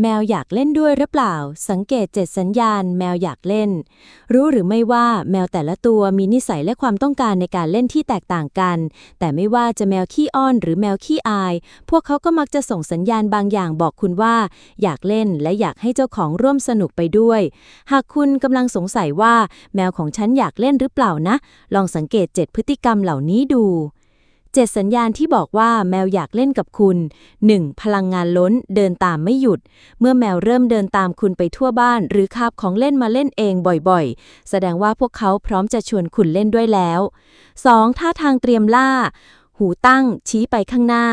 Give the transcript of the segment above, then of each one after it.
แมวอยากเล่นด้วยหรือเปล่า สังเกตเจ็ดสัญญาณ แมวอยากเล่น รู้หรือไม่ว่าแมวแต่ละตัวมีนิสัยและความต้องการในการเล่นที่แตกต่างกัน แต่ไม่ว่าจะแมวขี้อ้อนหรือแมวขี้อาย พวกเขาก็มักจะส่งสัญญาณบางอย่างบอกคุณว่า อยากเล่นและอยากให้เจ้าของร่วมสนุกไปด้วย หากคุณกำลังสงสัยว่า แมวของฉันอยากเล่นหรือเปล่านะ ลองสังเกตเจ็ดพฤติกรรมเหล่านี้ดู เจ็ดสัญญาณที่บอกว่าแมวอยากเล่นกับคุณ 1. พลังงานล้นเดินตามไม่หยุด เมื่อแมวเริ่มเดินตามคุณไปทั่วบ้าน หรือคาบของเล่นมาเล่นเองบ่อยๆ แสดงว่าพวกเขาพร้อมจะชวนคุณเล่นด้วยแล้ว 2. ท่าทางเตรียมล่า หูตั้ง ชี้ไปข้างหน้า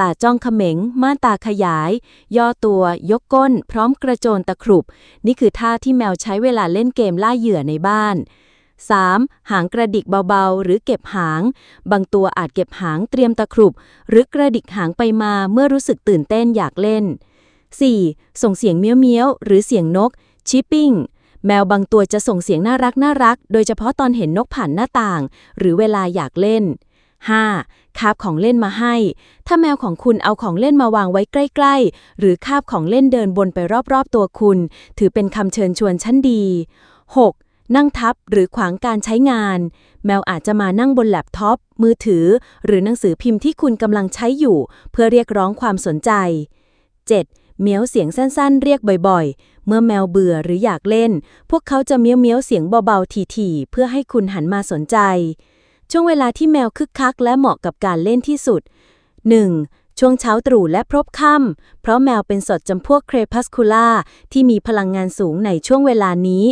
ตาจ้องเขม็ง ม่านตาขยาย ย่อตัว ยกก้น พร้อมกระโจนตะครุบ นี่คือท่าที่แมวใช้เวลาเล่นเกมล่าเหยื่อในบ้าน 3. หางกระดิกเบาๆ หรือเก็บหาง บางตัวอาจเก็บหางเตรียมตะครุบ หรือกระดิกหางไปมาเมื่อรู้สึกตื่นเต้นอยากเล่น 4. ส่งเสียงเมี้ยวๆ หรือเสียงนก ชิปปิ้ง แมวบางตัวจะส่งเสียงน่ารักน่ารัก โดยเฉพาะตอนเห็นนกผ่านหน้าต่าง หรือเวลาอยากเล่น 5. คาบของเล่นมาให้ ถ้าแมวของคุณเอาของเล่นมาวางไว้ใกล้ ๆ หรือคาบของเล่นเดินบนไปรอบๆตัวคุณ ถือเป็นคำเชิญชวนชั้นดี 6. นั่งทับหรือขวางการใช้งาน แมวอาจจะมานั่งบนแล็ปท็อป มือถือ หรือหนังสือพิมพ์ที่คุณกำลังใช้อยู่ เพื่อเรียกร้องความสนใจ 7. เมี้ยวเสียงสั้นๆ เรียกบ่อยๆ เมื่อแมวเบื่อหรืออยากเล่น พวกเขาจะเมี้ยวเมี้ยวเสียงเบาๆถี่ๆเพื่อให้คุณหันมาสนใจ ช่วงเวลาที่แมวคึกคัก และเหมาะกับการเล่นที่สุด 1. ช่วงเช้าตรู่และพรบค่ำ เพราะแมวเป็นสดจำพวกเครพัสคูล่าที่มีพลังงานสูงในช่วงเวลานี้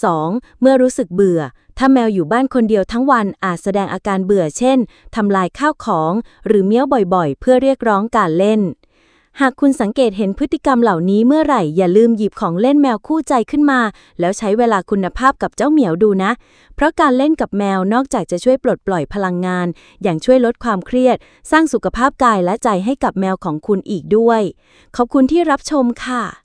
2. เมื่อรู้สึกเบื่อ ถ้าแมวอยู่บ้านคนเดียวทั้งวันอาจแสดงอาการเบื่อเช่น ทำลายข้าวของ หรือเมี้ยวบ่อยๆ เพื่อเรียกร้องการเล่น หากคุณสังเกตเห็นพฤติกรรมเหล่านี้เมื่อไหร่ อย่าลืมหยิบของเล่นแมวคู่ใจขึ้นมา แล้วใช้เวลาคุณภาพกับเจ้าเหมียวดูนะ เพราะการเล่นกับแมวนอกจากจะช่วยปลดปล่อยพลังงาน อย่างช่วยลดความเครียด สร้างสุขภาพกายและใจให้กับแมวของคุณอีกด้วย ขอบคุณที่รับชมค่ะ